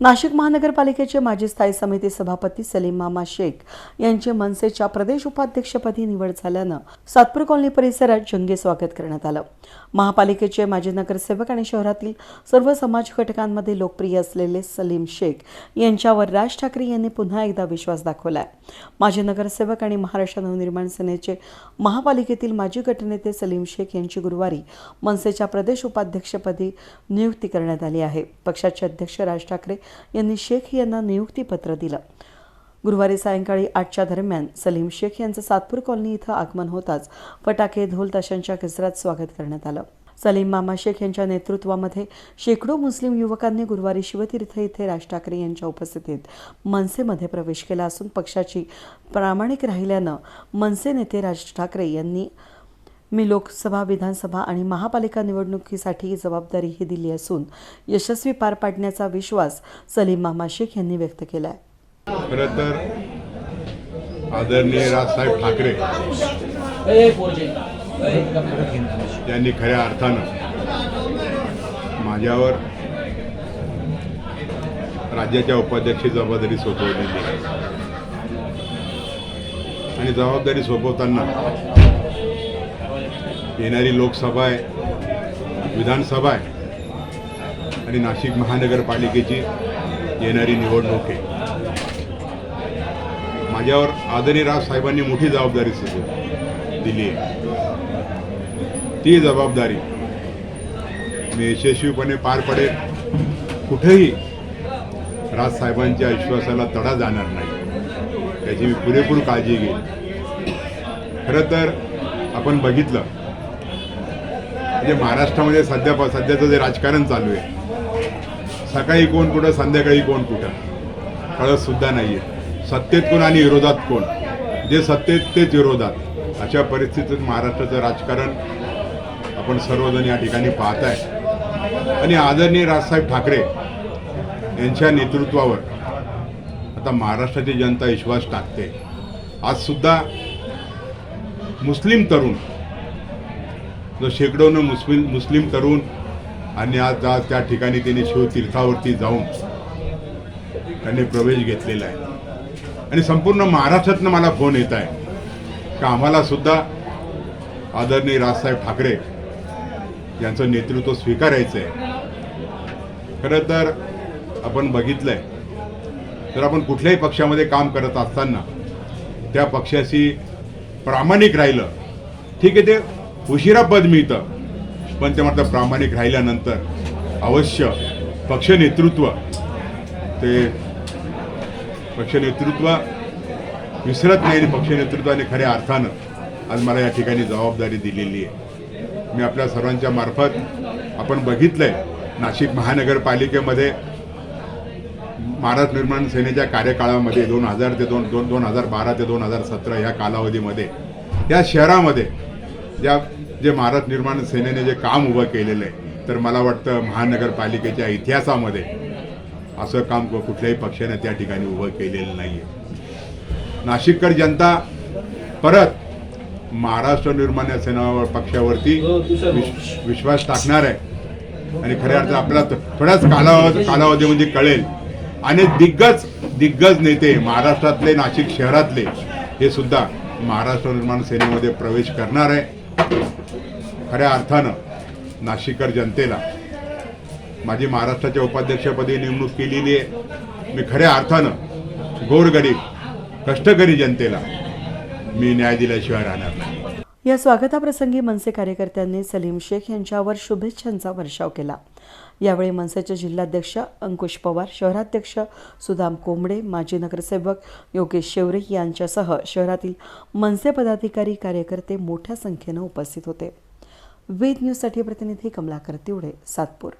नाशिक महानगरपालिकेचे माजी स्थायी समिती सभापती सलीम मामा शेख यांची मनसेच्या प्रदेश उपाध्यक्षपदी निवड झाल्यानं सातपूर कॉलनी परिसरात जंगी स्वागत करण्यात आलं. महापालिकेचे माजी नगरसेवक आणि शहरातील सर्व समाज घटकांमध्ये लोकप्रिय असलेले सलीम शेख यांच्यावर राज ठाकरे यांनी पुन्हा एकदा विश्वास दाखवलाय. माजी नगरसेवक आणि महाराष्ट्र नवनिर्माण सेनेचे महापालिकेतील माजी गटनेते सलीम शेख यांची गुरुवारी मनसेच्या प्रदेश उपाध्यक्षपदी नियुक्ती करण्यात आली आहे. पक्षाचे अध्यक्ष राज ठाकरे यांनी शेख यांना नियुक्तीपत्र दिलं. गुरुवारी सायंकाळी आठच्या दरम्यान सलीम शेख यांचं सातपूर कॉलनी इथं आगमन होताच फटाके ढोल ताशांच्या गजरात स्वागत करण्यात आलं. सलीम मामा शेख यांच्या नेतृत्वामध्ये शेकडो मुस्लिम युवकांनी गुरुवारी शिवतीर्थ इथे राज ठाकरे यांच्या उपस्थितीत मनसेमध्ये प्रवेश केला असून पक्षाची प्रामाणिक राहिल्यानं मनसे नेते राज ठाकरे यांनी मी लोकसभा विधानसभा आणि महापालिका निवडणुकीसाठी जबाबदारी ही दिली असून यशस्वी पार पाडण्याचा विश्वास सलीम मामा शेख यांनी व्यक्त केला आहे खरं तर आदरणीय राजसाहेब ठाकरे यांनी खऱ्या अर्थानं माझ्यावर राज्याच्या उपाध्यक्षी जबाबदारी सोपवलेली आणि जबाबदारी सोपवताना येणारी लोकसभा आहे विधानसभा आहे आणि नाशिक महानगरपालिकेची येणारी निवडणूक आहे. माझ्यावर आदरणीय साहेबांनी मोठी जबाबदारी सुरू दिली आहे. ती जबाबदारी मी यशस्वीपणे पार पडेल. कुठेही राजसाहेबांच्या विश्वासाला तडा जाणार नाही. त्याची मी पुरेपूर काळजी घेईन. खरं तर आपण बघितलं. म्हणजे महाराष्ट्रामध्ये सध्या सध्याचं जे राजकारण चालू आहे सकाळी कोण कुठं संध्याकाळी कोण कुठं कळत सुद्धा नाहीये. सत्तेत कोण आणि विरोधात कोण? जे सत्तेत तेच विरोधात. अशा परिस्थितीत महाराष्ट्राचं राजकारण आपण सर्वजण या ठिकाणी पाहताय. आणि आदरणीय राजसाहेब ठाकरे यांच्या नेतृत्वावर आता महाराष्ट्राची जनता विश्वास टाकते. आज सुद्धा मुस्लिम तरुण. जो शेकडोनं मुस्लिम मुस्लिम तरुण आणि आज आज त्या ठिकाणी त्यांनी शिवतीर्थावरती जाऊन त्यांनी प्रवेश घेतलेला आहे. आणि संपूर्ण महाराष्ट्रातनं मला फोन येत आहे. का आम्हाला सुद्धा आदरणीय राजसाहेब ठाकरे यांचं नेतृत्व स्वीकारायचं आहे खरं तर आपण आहे तर आपण कुठल्याही पक्षामध्ये काम करत असताना त्या पक्षाशी प्रामाणिक राहिलं. ठीक आहे ते? उशिरा पद मिळतं. पण ते मात्र प्रामाणिक राहिल्यानंतर अवश्य पक्ष नेतृत्व ते पक्ष नेतृत्व विसरत नाही आणि पक्ष नेतृत्वाने खऱ्या अर्थानं आज मला या ठिकाणी जबाबदारी दिलेली आहे. मी आपल्या सर्वांच्या मार्फत आपण बघितलंय नाशिक महानगरपालिकेमध्ये महाराष्ट्र निर्माण सेनेच्या कार्यकाळामध्ये दोन हजार ते दोन दोन दोन हजार बारा ते दोन हजार सतरा या कालावधीमध्ये या शहरामध्ये ज्या जे महाराष्ट्र निर्माण सेनेने जे काम उभं केलेलं आहे तर मला वाटतं महानगरपालिकेच्या इतिहासामध्ये असं काम कुठल्याही पक्षाने त्या ठिकाणी उभं केलेलं नाही आहे नाशिककर जनता परत महाराष्ट्र निर्माण सेना पक्षावरती विश- विश्वास टाकणार आहे. आणि खऱ्या अर्थ आपल्याला थोड्याच कालावधी कालावधीमध्ये कळेल आणि दिग्गज दिग्गज नेते महाराष्ट्रातले नाशिक शहरातले हे सुद्धा महाराष्ट्र निर्माण सेनेमध्ये प्रवेश करणार आहे. खऱ्या अर्थानं नाशिककर जनतेला माझी महाराष्ट्राच्या उपाध्यक्षपदी नेमणूक केलेली आहे. मी खऱ्या अर्थानं गोरगरीब कष्टकरी जनतेला मी न्याय दिल्याशिवाय राहणार नाही. या स्वागताप्रसंगी मनसे कार्यकर्त्यांनी सलीम शेख यांच्यावर शुभेच्छांचा वर्षाव केला. यावेळी मनसेचे जिल्हाध्यक्ष अंकुश पवार शहराध्यक्ष सुदाम कोंबडे माजी नगरसेवक योगेश शेवरे यांच्यासह शहरातील मनसे पदाधिकारी कार्यकर्ते मोठ्या संख्येनं उपस्थित होते. वेद न्यूजसाठी प्रतिनिधी कमलाकर तिवडे सातपूर.